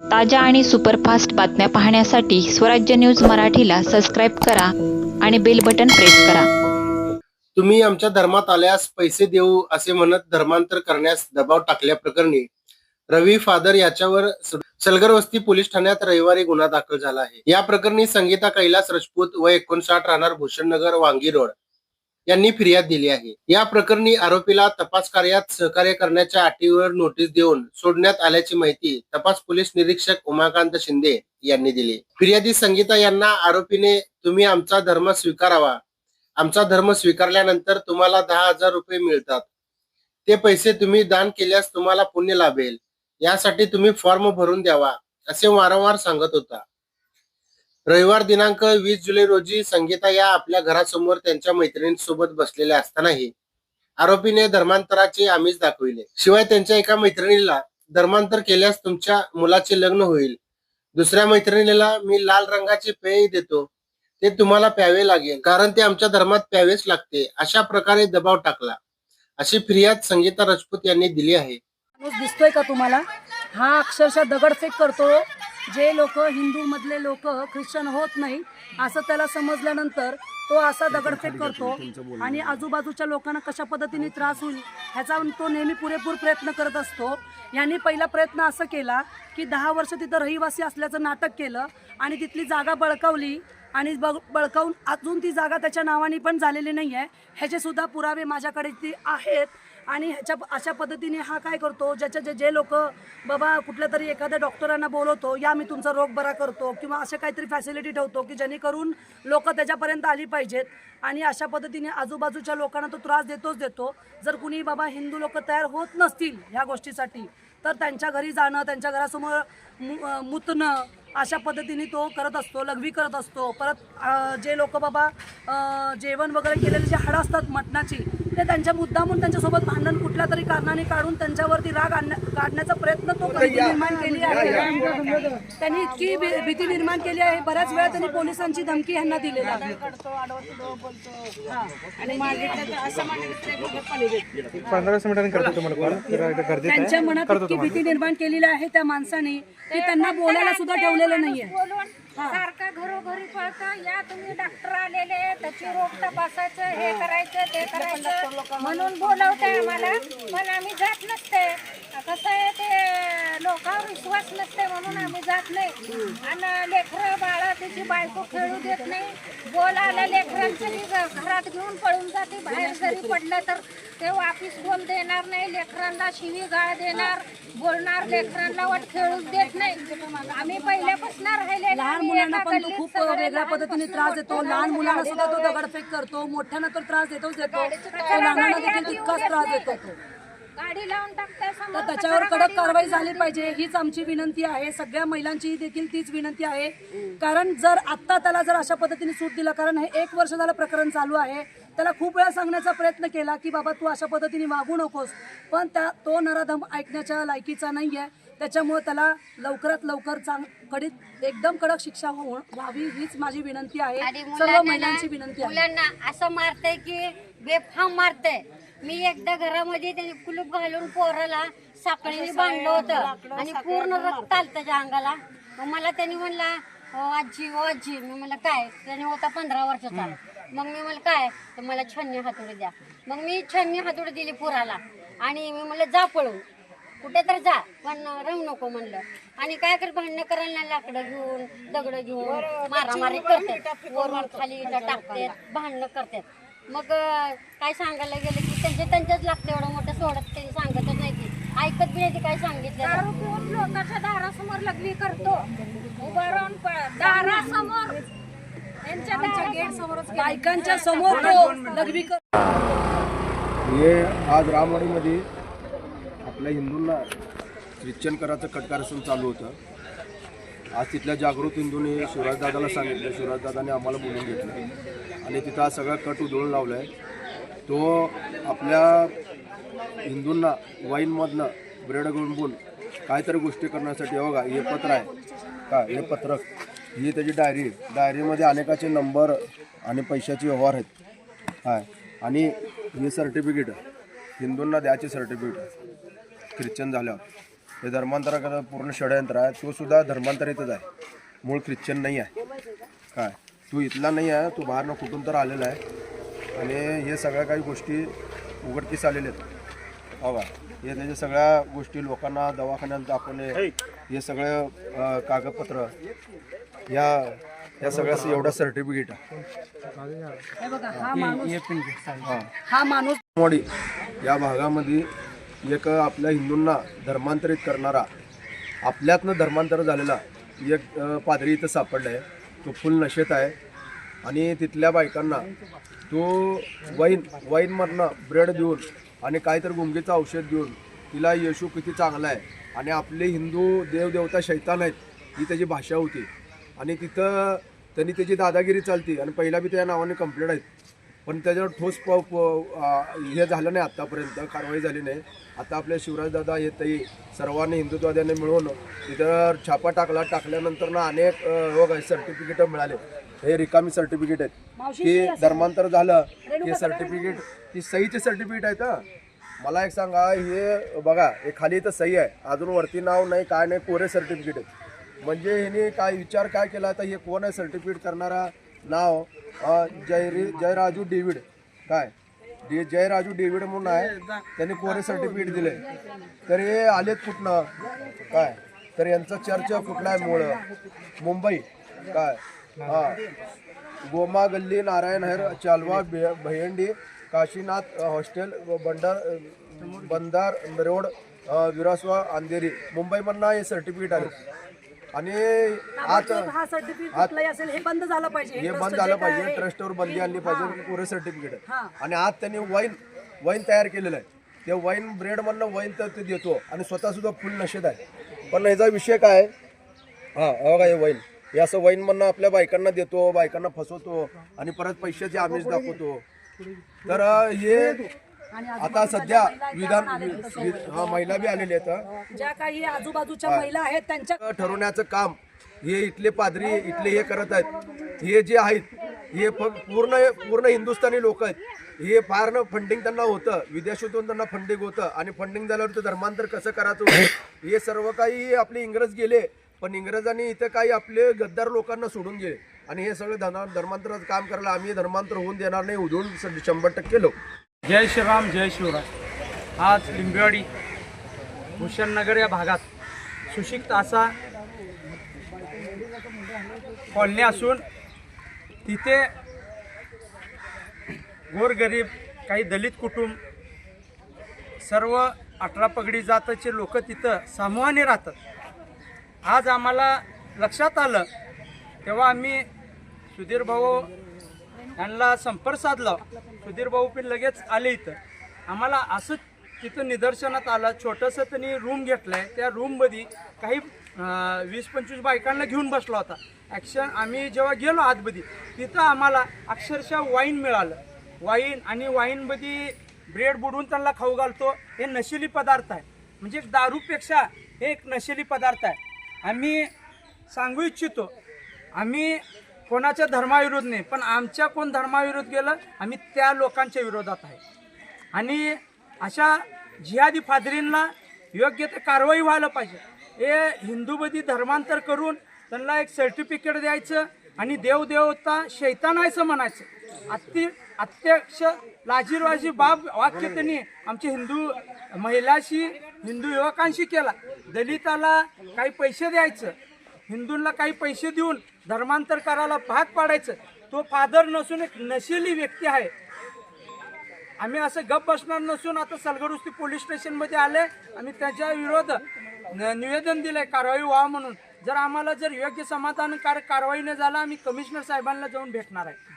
ताज्या आणि सुपरफास्ट बातम्या पाहण्यासाठी स्वराज्य न्यूज मराठीला सबस्क्राईब करा आणि बेल बटन प्रेस करा. तुम्ही आमच्या धर्मात आल्यास पैसे देऊ असे म्हणत धर्मांतर करण्यास दबाव टाकल्याप्रकरणी रवी फादर याच्यावर सलगरवस्ती सलगर वस्ती पोलीस ठाण्यात रविवारी गुन्हा दाखल झाला आहे. या प्रकरणी संगीता कैलास राजपूत व एकोणसाठ राहणार भूषण नगर वांगी रोड. यांनी फिर्याद दिली आहे. या प्रकरणी आरोपीला तपास कार्यात सहकार्य करण्याच्या अटीवर नोटीस देऊन सोडण्यात आल्याची माहिती तपास पोलीस निरीक्षक उमाकांत शिंदे यांनी दिली. फिर्यादी संगीता यांना आरोपीने तुम्ही आमचा धर्म स्वीकारावा. आमचा धर्म स्वीकारल्यानंतर तुम्हाला दहा हजार रुपये मिळतात. ते पैसे तुम्ही दान केल्यास तुम्हाला पुण्य लाभेल. यासाठी तुम्ही फॉर्म भरून द्यावा असे वारंवार सांगत होता. रविवार दिनांक वीस जुलै रोजी संगीता या आपल्या घरासमोर त्यांच्या मैत्रिणींसोबत बसलेल्या असतानाही आरोपीने धर्मांतराचे आमिष दाखविले. शिवाय त्यांच्या एका मैत्रिणीला धर्मांतर केल्यास तुमच्या मुलाचे लग्न होईल. दुसऱ्या मैत्रिणीला मी लाल रंगाचे पेय देतो. ते तुम्हाला प्यावे लागेल कारण ते आमच्या धर्मात प्यावेच लागते. अशा प्रकारे दबाव टाकला. अशी फिर्याद संगीता राजपूत यांनी दिली आहे. दिसतोय का तुम्हाला? हा अक्षरशः दगडफेक करतो. जे लोक हिंदू मधले लोक ख्रिश्चन होत नाही असं त्याला समजल्यानंतर तो असा दगडफेक करतो आणि आजूबाजूच्या लोकांना कशा पद्धतीने त्रास होईल ह्याचा तो नेहमी पुरेपूर प्रयत्न करत असतो. यांनी पहिला प्रयत्न असं केला की दहा वर्ष तिथं रहिवासी असल्याचं नाटक केलं आणि तिथली जागा बळकावली आणि बळ बळकावून अजून ती जागा त्याच्या नावाने पण झालेली नाही आहे ह्याचे सुद्धा पुरावे माझ्याकडे ती आहेत. आणि ह्याच्या अशा पद्धतीने हा काय करतो ज्याच्या जे जे लोक बाबा कुठल्या तरी एखाद्या डॉक्टरांना बोलवतो या मी तुमचा रोग बरा करतो किंवा अशा काहीतरी फॅसिलिटी ठेवतो की जेणेकरून लोक त्याच्यापर्यंत आली पाहिजेत. आणि अशा पद्धतीने आजूबाजूच्या लोकांना तो त्रास देतोच देतो. जर कुणी बाबा हिंदू लोक तयार होत नसतील ह्या गोष्टीसाठी तर त्यांच्या घरी जाणं त्यांच्या घरासमोर मु- मुतणं अशा पद्धतीने तो करत असतो लघवी करत असतो. परत जे लोक बाबा जेवण वगैरे केलेले जे हाडं असतात मटणाची ते त्यांच्या मुद्दामून त्यांच्यासोबत भांडण कुठल्या तरी कारणाने काढून त्यांच्यावरती राग काढण्याचा प्रयत्न तो भीती निर्माण केली आहे. त्यांनी इतकी भीती निर्माण केली आहे. बऱ्याच वेळा त्यांनी पोलिसांची धमकी ह्यांना दिलेली आहे. हा. त्यांच्या मनात इतकी भीती निर्माण केलेली आहे त्या माणसाने की त्यांना बोलायला सुद्धा ठेवलेलं नाहीये. सारखं घरोघरी पळतं. या तुम्ही डॉक्टर आलेले त्याची रोग तपासायचं हे करायचं ते करायचं. म्हणून बोलवते आम्हाला. पण आम्ही जात नसते. कसं आहे ते लोकांवर विश्वास नसते म्हणून आम्ही जात नाही. आणि लेकरं बाळा त्याची बायको खेळू देत नाही. बोल आलं लेकरांचं घ- घरात घेऊन पळून जाते. बाहेर जरी पडलं तर ते वापिस बोल देणार नाही. लेकरांना शिवी गाळ देणार. बोलणार लेकरांना वाट खेळूच देत नाही. आम्ही पहिल्यापासून राहिले लहान मुलांना पण तो खूप वेगळ्या पद्धतीने त्रास देतो. लहान मुलांना सुद्धा तो दगडफेक करतो. मोठ्यांना तर त्रास देतोच देतो. लहानांना देखील तितकाच त्रास देतो. तो गाडी लावून टाकते तर त्याच्यावर कडक कारवाई झाली पाहिजे हीच आमची विनंती आहे. सगळ्या महिलांची देखील तीच विनंती आहे. कारण जर आत्ता त्याला जर अशा पद्धतीने सूट दिला कारण हे एक वर्ष झालं प्रकरण चालू आहे त्याला खूप वेळा सांगण्याचा प्रयत्न केला की बाबा तू अशा पद्धतीने वागू नकोस. पण त्या तो नराधम ऐकण्याच्या लायकीचा नाही आहे त्याच्यामुळे त्याला लवकरात लवकर चांग कडीत एकदम कडक शिक्षा हो व्हावी हीच माझी विनंती आहे. सर्व मुलांना महिलांची ना- विनंती आहे. मुलांना असं मारतंय की बेफाम मारतंय. मी एकदा घरामध्ये त्याने कुलूप घालून पोराला साखळीने बांधलं होतं. आणि पूर्ण रक्त आलं त्याच्या अंगाला. मग मला त्यांनी म्हणला "अहो, आजी ओ आजी. मी म्हणलं काय? त्याने होता पंधरा वर्षाचा. मग मी म्हणलं काय? तर मला छन्नी हातोडी द्या. मग मी छन्नी हातोडी दिली पोराला. आणि मी म्हणलं जा पळून. कुठे तर जा पण राहू नको म्हणलं. आणि काय कर भांडणं करायला लाकडं घेऊन दगड घेऊन मारामारी करतात. वरून खाली टाकतात भांडणं करतात. मग काय सांगायला गेलं की त्यांचे त्यांच्याच लागतं एवढं मोठं सोडत त्यांनी सांगतच नाही ती. ऐकत बी नाही ती काय सांगितलं. दारू पिऊन लोकांच्या दारासमोर लग्नी करतो. उभा राहून दारासमोर. गेट समोर बायकांच्या तो हे आज रामवाडीमध्ये आपल्या हिंदूंना ख्रिश्चन करायचं कटकारसन चालू होतं. आज तिथल्या जागृत हिंदूंनी शिवराजदादाला सांगितलं शिवराजदादाने आम्हाला बोलून घेतलं. आणि तिथं हा सगळा कट उधळून लावला आहे तो आपल्या हिंदूंना वाईनमधनं ब्रेड गुंबून काहीतरी गोष्टी करण्यासाठी. हे बघा हे पत्र आहे. का? हे पत्रक ही त्याची डायरी. डायरीमध्ये अनेकाचे नंबर आणि पैशाचे व्यवहार आहेत. हाय. आणि हे सर्टिफिकेट हिंदूंना द्यायचे सर्टिफिकेट ख्रिश्चन झाल्यावर. हे धर्मांतराकडे पूर्ण षडयंत्र आहे. तो सुद्धा धर्मांतरितच आहे. मूळ ख्रिश्चन नाही आहे. काय? तू इथला नाही आहे तू बाहेरनं कुठून तर आलेला आहे. आणि हे सगळ्या काही गोष्टी उघडकीस आलेल्या आहेत. हो का? हे त्याच्या सगळ्या गोष्टी लोकांना दवाखान्यात दाखवणे हे सगळे कागदपत्र. या या सगळ्या एवढं सर्टिफिकेट आहे. हे हा माणूस हां हा. या भागामध्ये एक आपल्या हिंदूंना धर्मांतरित करणारा आपल्यातनं धर्मांतर झालेला एक पादरी इथं सापडला आहे तो फुल नशेत आहे. आणि तिथल्या बायकांना तो वाईन वाईनमधनं ब्रेड देऊन आणि काहीतरी गुंगीचं औषध देऊन तिला येशू किती चांगला आहे आणि आपले हिंदू देवदेवता शैतान आहेत ही त्याची भाषा होती. आणि तिथं त्यांनी त्याची दादागिरी चालती आणि पहिला बी त्या नावाने कंप्लेंट आहेत. पण त्याच्यावर ठोस हे झालं नाही आत्तापर्यंत कारवाई झाली नाही. आता आपल्या शिवराजदादा हे ताई सर्वांनी हिंदुत्वाद्यांनी मिळून तिथं छापा टाकला टाकल्यानंतर ना अनेक सर्टिफिकेट मिळाले. हे रिकामी सर्टिफिकेट आहेत. की धर्मांतर झालं हे सर्टिफिकेट ती सहीचे सर्टिफिकेट आहेत. मला एक सांगा हे बघा हे खाली इथं सही आहे. अजून वरती नाव नाही काय नाही कोरे सर्टिफिकेट आहे म्हणजे ह्याने काय विचार काय केला? तर हे कोण आहे सर्टिफिकेट करणारा? नाव जयरी जयराजू डेव्हिड. काय? डी जयराजू डेव्हिड म्हणून आहे. त्यांनी कोरे सर्टिफिकेट दिले. तर हे आलेत कुठनं? काय? तर यांचा चर्च कुठला आहे मुळ? मुंबई. काय? हा. गोमा गल्ली नारायण हर चालवा भयंडी काशीनाथ हॉस्टेल बंडार बंदार रोड विरासवा अंधेरी. मुंबईमधनं हे सर्टिफिकेट आले आणि आता हा सर्टिफिकेट कुठलाही असेल हे बंद झालं पाहिजे. हे बंद झालं ट्रस्टवर बंदी आणली पाहिजे पुरे सर्टिफिकेट. आणि आज त्यांनी वाईन वाईन तयार केलेलं आहे. ते वाईन ब्रेड मधनं वाईन तर ते देतो आणि स्वतः सुद्धा फुल नशेत आहे. पण याचा विषय काय? हा बघा हे वाईन हे असं वाईन मधनं आपल्या बायकांना देतो बायकांना फसवतो आणि परत पैशाचे आमिष दाखवतो. तर हे आता सध्या विधान हा महिला बी आलेली आहेत ज्या काही आजूबाजूच्या महिला आहेत त्यांच्या ठरवण्याचं काम हे इथले पादरी इथले हे करत आहेत. हे जे आहेत हे पूर्ण पूर्ण हिंदुस्थानी लोक आहेत. हे फार फंडिंग त्यांना होतं. विदेशातून त्यांना फंडिंग होतं. आणि फंडिंग झाल्यावर ते धर्मांतर कसं करायचं हे सर्व काही आपले इंग्रज गेले. पण इंग्रजांनी इथं काही आपले गद्दार लोकांना सोडून गेले. आणि हे सगळे धर्मा धर्मांतराचं काम करायला आम्ही धर्मांतर होऊन देणार नाही उधळून शंभर टक्के लोक जय श्रीराम जय शिवराय. आज लिंबेवाडी भूषणनगर या भागात सुशिक्त असा कॉलनी असून तिथे गोरगरीब काही दलित कुटुंब सर्व अठरा पगडी जाताचे लोक तिथं समूहाने राहतात. आज आम्हाला लक्षात आलं तेव्हा आम्ही सुधीर भाऊ यांना संपर्क साधला. सुधीर भाऊ पण लगेच आले इथं. आम्हाला असं तिथं निदर्शनात आलं. छोटंसं त्यांनी रूम घेतलं आहे त्या रूममध्ये काही वीस पंचवीस बायकांना घेऊन बसला होता. ॲक्शन आम्ही जेव्हा गेलो आतमध्ये तिथं आम्हाला अक्षरशः वाईन मिळालं. वाईन आणि वाईनमध्ये ब्रेड बुडून त्यांना खाऊ घालतो हे नशिली पदार्थ आहे. म्हणजे दारूपेक्षा हे एक नशिली पदार्थ आहे. आम्ही सांगू इच्छितो आम्ही कोणाच्या धर्माविरोध नाही पण आमच्या कोण धर्माविरोध गेलं आम्ही त्या लोकांच्या विरोधात आहे. आणि अशा जिहादी फादरींना योग्य ते कारवाई व्हायला पाहिजे. हे हिंदूमध्ये धर्मांतर करून त्यांना एक सर्टिफिकेट द्यायचं आणि देवदेवता असं म्हणायचं. अति अत्यक्ष लाजीरवाजी बाब वाक्य त्यांनी आमच्या हिंदू महिलाशी हिंदू युवकांशी केला. दलिताला काही पैसे द्यायचं हिंदूंना काही पैसे देऊन धर्मांतर करायला भाग पाडायचं. तो फादर नसून एक नशिली व्यक्ती आहे. आम्ही असं गप बसणार नसून आता सलगडुस्ती पोलीस स्टेशनमध्ये आले. आणि त्याच्या विरोध न- निवेदन दिलंय कारवाई व्हावं म्हणून. जर आम्हाला जर योग्य समाधानकारक कारवाई न झाला आम्ही कमिशनर साहेबांना जाऊन भेटणार आहे.